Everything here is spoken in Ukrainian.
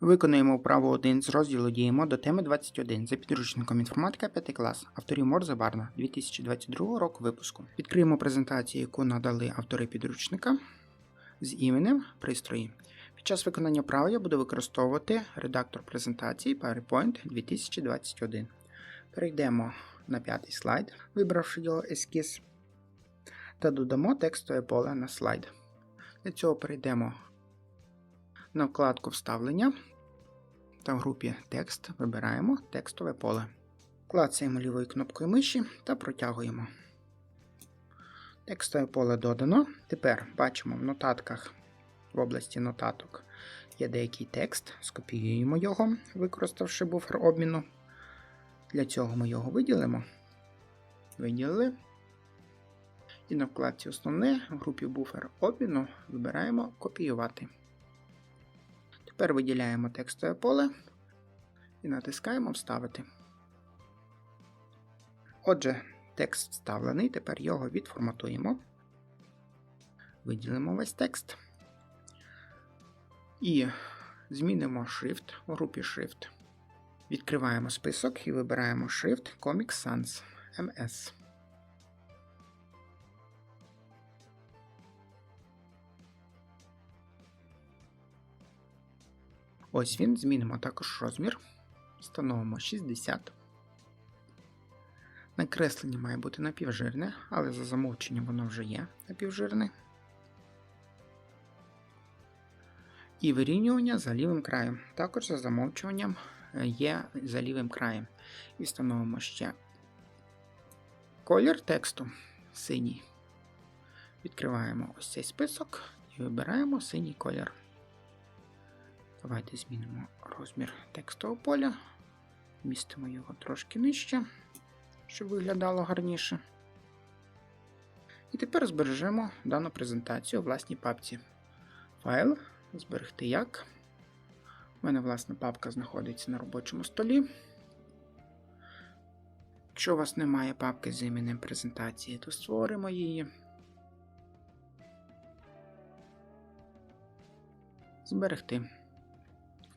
Виконуємо вправу 1 з розділу Діємо до теми 21 за підручником інформатика 5 клас, авторів Морзе Варна 2022 року випуску. Відкриємо презентацію, яку надали автори підручника з іменем пристрої. Під час виконання вправи я буду використовувати редактор презентації PowerPoint 2021. Перейдемо на п'ятий слайд, вибравши його ескіз, та додамо текстове поле на слайд. Для цього перейдемо на вкладку Вставлення та в групі Текст вибираємо текстове поле. Клацаємо лівою кнопкою миші та протягуємо. Текстове поле додано. Тепер бачимо в нотатках в області нотаток є деякий текст. Скопіюємо його, використавши буфер обміну. Для цього ми його виділимо. Виділили. І на вкладці Основне в групі буфер обміну вибираємо Копіювати. Тепер виділяємо текстове поле і натискаємо Вставити. Отже, текст вставлений, тепер його відформатуємо. Виділимо весь текст. І змінимо Shift у групі Shift. Відкриваємо список і вибираємо Shift Comic Sans MS. Ось він, змінимо також розмір. Встановимо 60. Накреслення має бути напівжирне, але за замовченням воно вже є напівжирне. І вирівнювання за лівим краєм. Також за замовчуванням е, є за лівим краєм. І встановимо ще колір тексту синій. Відкриваємо ось цей список і вибираємо синій колір. Давайте змінимо розмір текстового поля, містимо його трошки нижче, щоб виглядало гарніше. І тепер збережемо дану презентацію у власній папці. Файл, зберегти як. У мене власна папка знаходиться на робочому столі. Якщо у вас немає папки з іменем презентації, то створимо її. Зберегти.